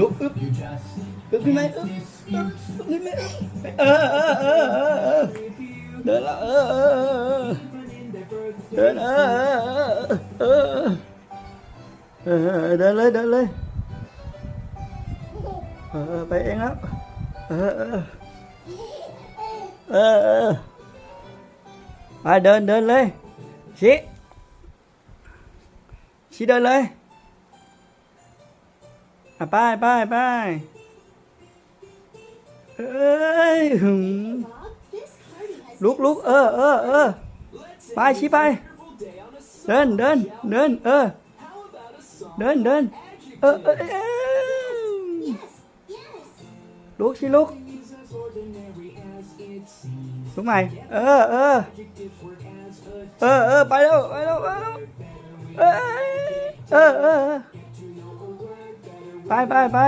ướp ướp ướp cái máy ướp ướp ướp cái máy ướp ờ ờ ờ ờ, ờ. đó là ờ ờ, ờ ờ ờ ờ. Ờ ờ đó lên đó lên ờ bay ăn lắm. Ờ ờ ờ. Ờ đơn đơn lên xí. Xí đơn lên อะไปไปไปเอ้ยหึงลุกลุกเออเออเออไปชี้ไป เดินเดินเดินเออ เดินเดินเออเออเออลุกชี้ลุกลุกใหม่ เออเออเออเออไปแล้วไปแล้วไปแล้วเออเออ 拜拜拜。